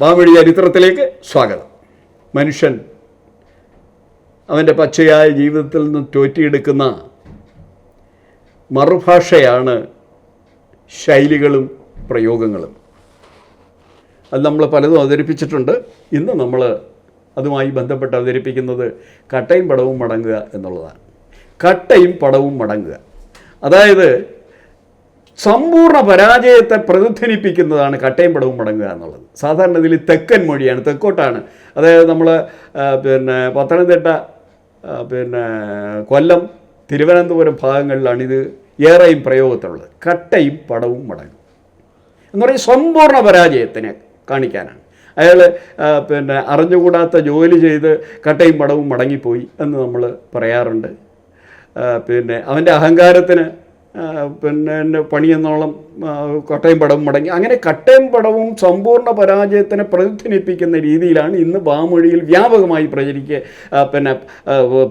ബാവഴി ചരിത്രത്തിലേക്ക് സ്വാഗതം. മനുഷ്യൻ അവന്റെ പച്ചയായ ജീവിതത്തിൽ നിന്ന് തോറ്റിയെടുക്കുന്ന മറുഭാഷയാണ് ശൈലികളും പ്രയോഗങ്ങളും. അത് നമ്മൾ പലതും അവതരിപ്പിച്ചിട്ടുണ്ട്. ഇന്ന് നമ്മൾ അതുമായി ബന്ധപ്പെട്ട് അവതരിപ്പിക്കുന്നത് കട്ടയും പടവും മടങ്ങുക എന്നുള്ളതാണ്. കട്ടയും പടവും മടങ്ങുക. അതായത് സമ്പൂർണ പരാജയത്തെ പ്രതിധ്വനിപ്പിക്കുന്നതാണ് കട്ടയും പടവും മടങ്ങുക എന്നുള്ളത്. സാധാരണ ഇതിൽ തെക്കൻ മൊഴിയാണ് തെക്കോട്ടാണ്. അതായത് നമ്മൾ പിന്നെ പത്തനംതിട്ട പിന്നെ കൊല്ലം തിരുവനന്തപുരം ഭാഗങ്ങളിലാണ് ഇത് ഏറെയും പ്രയോഗത്തിലുള്ളത്. കട്ടയും പടവും മടങ്ങും. എന്ന് പറയും സമ്പൂർണ പരാജയത്തിനെ കാണിക്കാനാണ്. അയാൾ പിന്നെ അറിഞ്ഞുകൂടാത്ത ജോലി ചെയ്ത് കട്ടയും പടവും മടങ്ങിപ്പോയി എന്ന് നമ്മൾ പറയാറുണ്ട്. പിന്നെ അവന്റെ അഹങ്കാരത്തിന് പിന്നെ എന്നെ പണിയെന്നോളം കട്ടയും പടവും മടങ്ങി. അങ്ങനെ കട്ടയും പടവും സമ്പൂർണ പരാജയത്തിനെ പ്രതിധ്വനിപ്പിക്കുന്ന രീതിയിലാണ് ഇന്ന് വാമൊഴിയിൽ വ്യാപകമായി പ്രചരിക്കുക പിന്നെ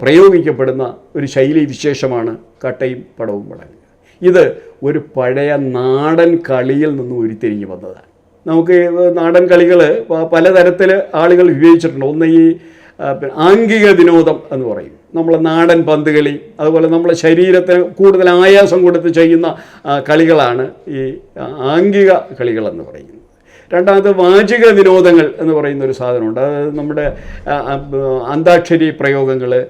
പ്രയോഗിക്കപ്പെടുന്ന ഒരു ശൈലി വിശേഷമാണ് കട്ടയും പടവും മടങ്ങുക ഇത് ഒരു പഴയ നാടൻ കളിയിൽ നിന്ന് ഉരുത്തിരിഞ്ഞു വന്നതാണ്. നമുക്ക് നാടൻ കളികൾ പലതരത്തിൽ ആളുകൾ ഉപയോഗിച്ചിട്ടുണ്ട് ഒന്ന് ഈ ആംഗിക വിനോദം എന്ന് പറയും. നമ്മളെ നാടൻ പന്ത് കളി അതുപോലെ നമ്മളെ ശരീരത്തിന് കൂടുതൽ ആയാസം കൊടുത്ത് ചെയ്യുന്ന കളികളാണ് ഈ ആംഗിക കളികളെന്ന് പറയുന്നത്. രണ്ടാമത് വാചിക വിനോദങ്ങൾ എന്ന് പറയുന്ന ഒരു സാധനമുണ്ട്. അത് നമ്മുടെ അന്താക്ഷരി പ്രയോഗങ്ങൾ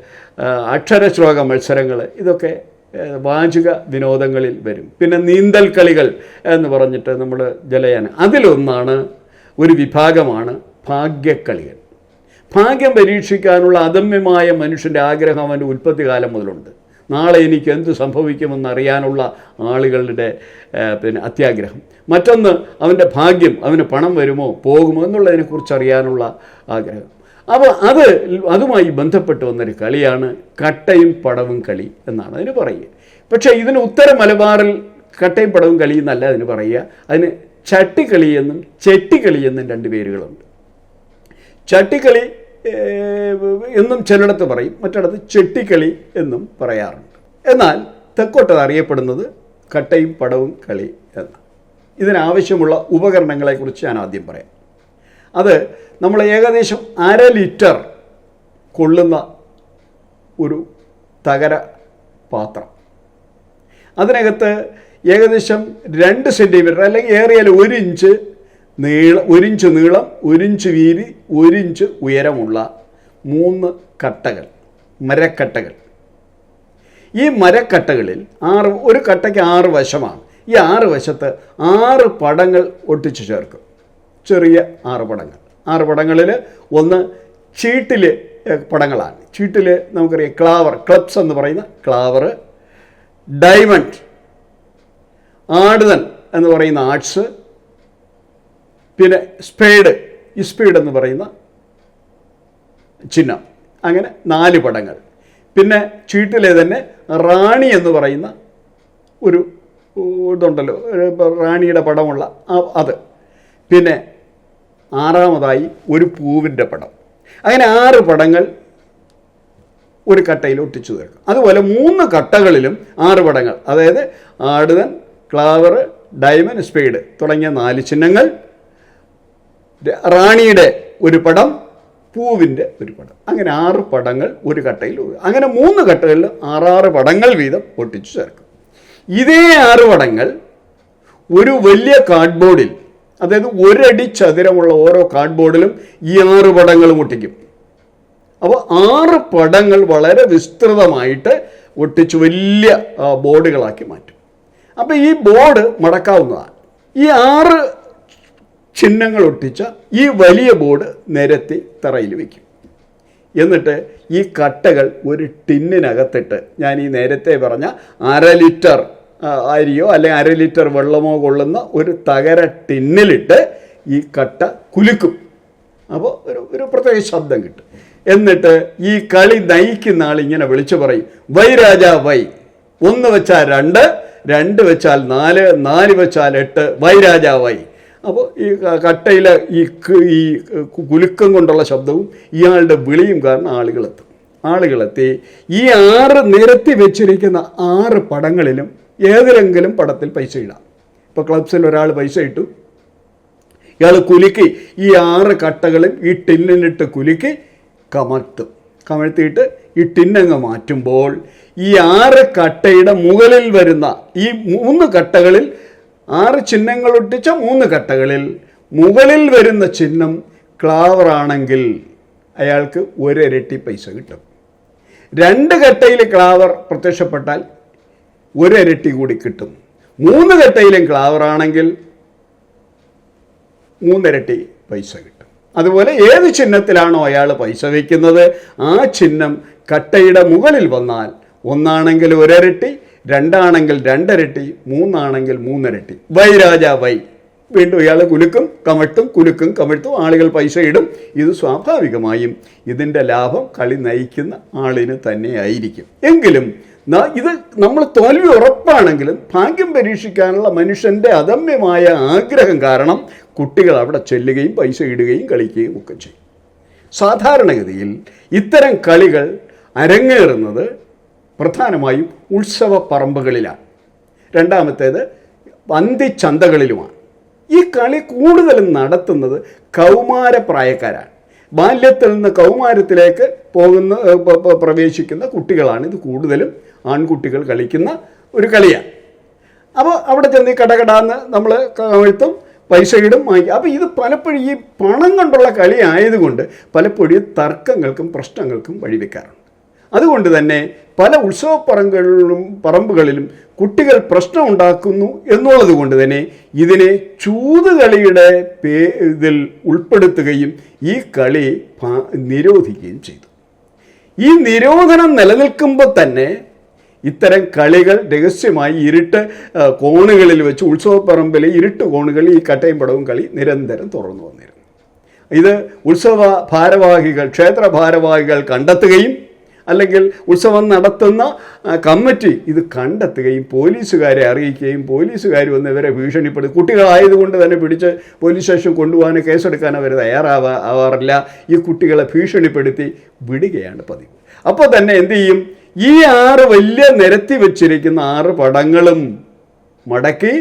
അക്ഷരശ്ലോക മത്സരങ്ങൾ ഇതൊക്കെ വാചിക വിനോദങ്ങളിൽ വരും. പിന്നെ നീന്തൽ കളികൾ എന്ന് പറഞ്ഞിട്ട് നമ്മൾ ജലയാന. അതിലൊന്നാണ് ഒരു വിഭാഗമാണ് ഭാഗ്യക്കളികൾ. ഭാഗ്യം പരീക്ഷിക്കാനുള്ള അദമ്യമായ മനുഷ്യന്റെ ആഗ്രഹം അവന്റെ ഉൽപ്പത്തി കാലം മുതലുണ്ട്. നാളെ എനിക്ക് എന്ത് സംഭവിക്കുമെന്ന് അറിയാനുള്ള ആളുകളുടെ പിന്നെ അത്യാഗ്രഹം. മറ്റൊന്ന് അവന്റെ ഭാഗ്യം അവന് പണം വരുമോ പോകുമോ എന്നുള്ളതിനെക്കുറിച്ച് അറിയാനുള്ള ആഗ്രഹം. അപ്പോൾ അത് അതുമായി ബന്ധപ്പെട്ട് വന്നൊരു കളിയാണ് കട്ടയും പടവും കളി എന്നാണ് അതിന് പറയുക. പക്ഷേ ഇതിന് ഉത്തര മലബാറിൽ കട്ടയും പടവും കളി എന്നല്ല അതിന് പറയുക. അതിന് ചട്ടിക്കളി എന്നും ചെട്ടിക്കളി എന്നും രണ്ട് പേരുകളുണ്ട്. ചട്ടിക്കളി എന്നും ചിലയിടത്ത് പറയും മറ്റിടത്ത് ചെട്ടിക്കളി എന്നും പറയാറുണ്ട്. എന്നാൽ തെക്കോട്ടത് അറിയപ്പെടുന്നത് കട്ടയും പടവും കളി എന്ന് ഇതിനാവശ്യമുള്ള ഉപകരണങ്ങളെക്കുറിച്ച് ഞാൻ ആദ്യം പറയാം. അത് നമ്മൾ ഏകദേശം അര ലിറ്റർ കൊള്ളുന്ന ഒരു തകര പാത്രം. അതിനകത്ത് ഏകദേശം രണ്ട് സെന്റിമീറ്റർ അല്ലെങ്കിൽ ഏറിയാൽ ഒരു ഇഞ്ച് നീള ഒരു ഇഞ്ച് നീളം ഒരു ഇഞ്ച് വീതി ഒരു ഇഞ്ച് ഉയരമുള്ള മൂന്ന് കട്ടകൾ മരക്കട്ടകൾ. ഈ മരക്കട്ടകളിൽ ആറ് ഒരു കട്ടയ്ക്ക് ആറ് വശമാണ്. ഈ ആറ് വശത്ത് ആറ് പടങ്ങൾ ഒട്ടിച്ചു ചേർക്കും. ചെറിയ ആറ് പടങ്ങൾ. ആറ് പടങ്ങളിൽ ഒന്ന് ചീട്ടിൽ പടങ്ങളാണ്. ചീട്ടിൽ നമുക്കറിയാം ക്ലാവർ ക്ലബ്സ് എന്ന് പറയുന്ന ക്ലാവർ ഡയമണ്ട് ആടുതൻ എന്ന് പറയുന്ന ആർട്സ് പിന്നെ സ്പേഡ് ഇസ്പീഡ് എന്ന് പറയുന്ന ചിഹ്നം. അങ്ങനെ നാല് പടങ്ങൾ. പിന്നെ ചീട്ടിലെ തന്നെ റാണി എന്ന് പറയുന്ന ഒരു ഇതുണ്ടല്ലോ റാണിയുടെ പടമുള്ള അത്. പിന്നെ ആറാമതായി ഒരു പൂവിന്റെ പടം. അങ്ങനെ ആറ് പടങ്ങൾ ഒരു കട്ടയിൽ ഒട്ടിച്ചു തീർക്കും. അതുപോലെ മൂന്ന് കട്ടകളിലും ആറ് പടങ്ങൾ. അതായത് ആടുതൻ ക്ലാവർ ഡയമണ്ട് സ്പീഡ് തുടങ്ങിയ നാല് ചിഹ്നങ്ങൾ റാണിയുടെ ഒരു പടം പൂവിന്റെ ഒരു പടം. അങ്ങനെ ആറ് പടങ്ങൾ ഒരു കട്ടയിൽ അങ്ങനെ മൂന്ന് കട്ടകളിൽ ആറാറ് പടങ്ങൾ വീതം ഒട്ടിച്ചു ചേർക്കും. ഇതേ ആറ് പടങ്ങൾ ഒരു വലിയ കാർഡ്ബോർഡിൽ അതായത് ഒരടി ചതുരമുള്ള ഓരോ കാർഡ്ബോർഡിലും ഈ ആറ് പടങ്ങളും ഒട്ടിക്കും അപ്പോൾ ആറ് പടങ്ങൾ വളരെ വിസ്തൃതമായിട്ട് ഒട്ടിച്ച് വലിയ ബോർഡുകളാക്കി മാറ്റും. അപ്പോൾ ഈ ബോർഡ് മടക്കാവുന്നതാണ്. ഈ ആറ് ചിഹ്നങ്ങൾ ഒട്ടിച്ച ഈ വലിയ ബോർഡ് നിരത്തി തറയിൽ വയ്ക്കും എന്നിട്ട് ഈ കട്ടകൾ ഒരു ടിന്നിനകത്തിട്ട് ഞാൻ ഈ നേരത്തെ പറഞ്ഞ അര ലിറ്റർ അരിയോ അല്ലെങ്കിൽ അര ലിറ്റർ വെള്ളമോ കൊള്ളുന്ന ഒരു തകര ടിന്നിലിട്ട് ഈ കട്ട കുലുക്കും. അപ്പോൾ ഒരു ഒരു പ്രത്യേക ശബ്ദം കിട്ടും. എന്നിട്ട് ഈ കളി നയിക്കുന്ന ആൾ ഇങ്ങനെ വിളിച്ചു പറയും വൈ രാജ വൈ. ഒന്ന് വെച്ചാൽ രണ്ട് രണ്ട് വെച്ചാൽ നാല് നാല് വെച്ചാൽ എട്ട്. വൈ രാജ വൈ. അപ്പോൾ ഈ കട്ടയിലെ ഈ ഈ കുലുക്കം കൊണ്ടുള്ള ശബ്ദവും ഇയാളുടെ വിളിയും കാരണം ആളുകളെത്തും. ആളുകളെത്തി ഈ ആറ് നിരത്തി വെച്ചിരിക്കുന്ന ആറ് പടങ്ങളിലും ഏതിലെങ്കിലും പടത്തിൽ പൈസ ഇടാം. ഇപ്പോൾ ക്ലബ്സിൽ ഒരാൾ പൈസ ഇട്ടു. ഇയാൾ കുലുക്കി ഈ ആറ് കട്ടകളും ഈ ടിന്നിലിട്ട് കുലുക്കി കമഴ്ത്തും. കമഴ്ത്തിയിട്ട് ഈ ടിന്നങ്ങ് മാറ്റുമ്പോൾ ഈ ആറ് കട്ടയുടെ മുകളിൽ വരുന്ന ഈ മൂന്ന് കട്ടകളിൽ ആറ് ചിഹ്നങ്ങൾ ഒട്ടിച്ച മൂന്ന് കട്ടകളിൽ മുകളിൽ വരുന്ന ചിഹ്നം ക്ലാവറാണെങ്കിൽ അയാൾക്ക് ഒരിരട്ടി പൈസ കിട്ടും. രണ്ട് കട്ടയിൽ ക്ലാവർ പ്രത്യക്ഷപ്പെട്ടാൽ ഒരിരട്ടി കൂടി കിട്ടും. മൂന്ന് കട്ടയിലും ക്ലാവറാണെങ്കിൽ മൂന്നിരട്ടി പൈസ കിട്ടും. അതുപോലെ ഏത് ചിഹ്നത്തിലാണോ അയാൾ പൈസ വയ്ക്കുന്നത് ആ ചിഹ്നം കട്ടയുടെ മുകളിൽ വന്നാൽ ഒന്നാണെങ്കിൽ ഒരരട്ടി രണ്ടാണെങ്കിൽ രണ്ടരട്ടി മൂന്നാണെങ്കിൽ മൂന്നരട്ടി. വൈ രാജ വൈ. വീണ്ടും ഇയാളെ കുലുക്കും കമഴ്ത്തും കുലുക്കും കമഴ്ത്തും ആളുകൾ പൈസ ഇടും. ഇത് സ്വാഭാവികമായും ഇതിന്റെ ലാഭം കളി നയിക്കുന്ന ആളിന് തന്നെ ആയിരിക്കും എങ്കിലും ഇത് നമ്മൾ തോൽവി ഉറപ്പാണെങ്കിലും ഭാഗ്യം പരീക്ഷിക്കാനുള്ള മനുഷ്യന്റെ അദമ്യമായ ആഗ്രഹം കാരണം കുട്ടികൾ അവിടെ ചെല്ലുകയും പൈസ ഇടുകയും കളിക്കുകയും ഒക്കെ ചെയ്യും. സാധാരണഗതിയിൽ ഇത്തരം കളികൾ അരങ്ങേറുന്നത് പ്രധാനമായും ഉത്സവ പറമ്പുകളിലാണ് രണ്ടാമത്തേത് അന്തിച്ചന്തകളിലുമാണ്. ഈ കളി കൂടുതലും നടത്തുന്നത് കൗമാരപ്രായക്കാരാണ്. ബാല്യത്തിൽ നിന്ന് കൗമാരത്തിലേക്ക് പോകുന്ന പ്രവേശിക്കുന്ന കുട്ടികളാണ് ഇത് കൂടുതലും. ആൺകുട്ടികൾ കളിക്കുന്ന ഒരു കളിയാണ്. അപ്പോൾ അവിടെ ചെന്ന് ഈ കടകടാന്ന് നമ്മൾ കഴുത്തും പൈസ ഇടും വാങ്ങിക്കും. അപ്പോൾ ഇത് പലപ്പോഴും ഈ പണം കൊണ്ടുള്ള കളി ആയതുകൊണ്ട് പലപ്പോഴും തർക്കങ്ങൾക്കും പ്രശ്നങ്ങൾക്കും വഴിവെക്കാറുണ്ട്. അതുകൊണ്ട് തന്നെ പല ഉത്സവ പറമ്പുകളിലും കുട്ടികൾ പ്രശ്നം ഉണ്ടാക്കുന്നു എന്നുള്ളത് കൊണ്ട് തന്നെ ഇതിനെ ചൂതുകളിയുടെ പേ ഇതിൽ ഉൾപ്പെടുത്തുകയും ഈ കളി നിരോധിക്കുകയും ചെയ്തു. ഈ നിരോധനം നിലനിൽക്കുമ്പോൾ തന്നെ ഇത്തരം കളികൾ രഹസ്യമായി ഇരുട്ട് കോണുകളിൽ വെച്ച് ഉത്സവപ്പറമ്പിലെ ഇരുട്ട് കോണുകളിൽ ഈ കട്ടയും പടവും കളി നിരന്തരം തുറന്നു വന്നിരുന്നു. ഇത് ഉത്സവ ഭാരവാഹികൾ ക്ഷേത്ര ഭാരവാഹികൾ കണ്ടെത്തുകയും അല്ലെങ്കിൽ ഉത്സവം നടത്തുന്ന കമ്മിറ്റി ഇത് കണ്ടെത്തുകയും പോലീസുകാരെ അറിയിക്കുകയും പോലീസുകാർ വന്ന് ഇവരെ ഭീഷണിപ്പെടുത്തി കുട്ടികളായതുകൊണ്ട് തന്നെ പിടിച്ച് പോലീസ് സ്റ്റേഷൻ കൊണ്ടുപോകാൻ കേസെടുക്കാൻ അവർ തയ്യാറാവാ ആവാറില്ല. ഈ കുട്ടികളെ ഭീഷണിപ്പെടുത്തി വിടുകയാണ് പതിവ്. അപ്പോൾ തന്നെ എന്ത് ചെയ്യും? ഈ ആറ് വലിയ നിരത്തി വെച്ചിരിക്കുന്ന ആറ് പടങ്ങളും മടക്കി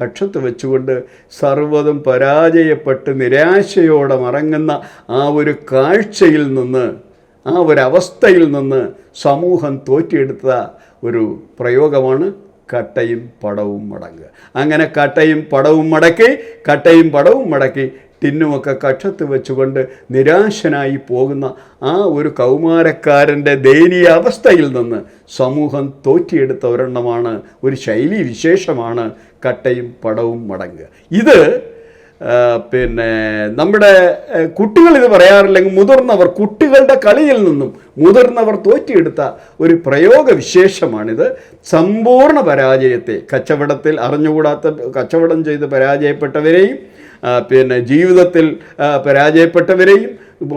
കക്ഷത്ത് വെച്ചുകൊണ്ട് സർവതും പരാജയപ്പെട്ട് നിരാശയോടെ മറങ്ങുന്ന ആ ഒരു കാഴ്ചയിൽ നിന്ന് ആ ഒരു അവസ്ഥയിൽ നിന്ന് സമൂഹം തോറ്റിയെടുത്ത ഒരു പ്രയോഗമാണ് കട്ടയും പടവും മടങ്ങുക അങ്ങനെ കട്ടയും പടവും മടക്കി കട്ടയും പടവും മടക്കി ടിന്നുമൊക്കെ കക്ഷത്ത് വെച്ചുകൊണ്ട് നിരാശനായി പോകുന്ന ആ ഒരു കൗമാരക്കാരന്റെ ദയനീയ അവസ്ഥയിൽ നിന്ന് സമൂഹം തോറ്റിയെടുത്ത ഒരെണ്ണമാണ് ഒരു ശൈലി വിശേഷമാണ് കട്ടയും പടവും മടങ്ങുക ഇത് പിന്നെ നമ്മുടെ കുട്ടികൾ ഇത് പറയാറില്ലെങ്കിൽ മുതിർന്നവർ കുട്ടികളുടെ കളിയിൽ നിന്നും മുതിർന്നവർ തോറ്റിയെടുത്ത ഒരു പ്രയോഗ വിശേഷമാണിത് സമ്പൂർണ പരാജയത്തെ കച്ചവടത്തിൽ അറിഞ്ഞുകൂടാത്ത കച്ചവടം ചെയ്ത് പരാജയപ്പെട്ടവരെയും പിന്നെ ജീവിതത്തിൽ പരാജയപ്പെട്ടവരെയും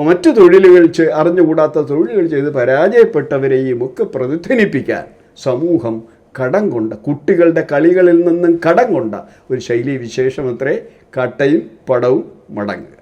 മറ്റു തൊഴിലുകൾ അറിഞ്ഞുകൂടാത്ത തൊഴിലുകൾ ചെയ്ത് പരാജയപ്പെട്ടവരെയും ഒക്കെ പ്രതിധ്വനിപ്പിക്കാൻ സമൂഹം കടം കൊണ്ട കുട്ടികളുടെ കളികളിൽ നിന്നും കടം കൊണ്ട ഒരു ശൈലി വിശേഷമത്രേ കട്ടയും പടവും മടങ്ങുക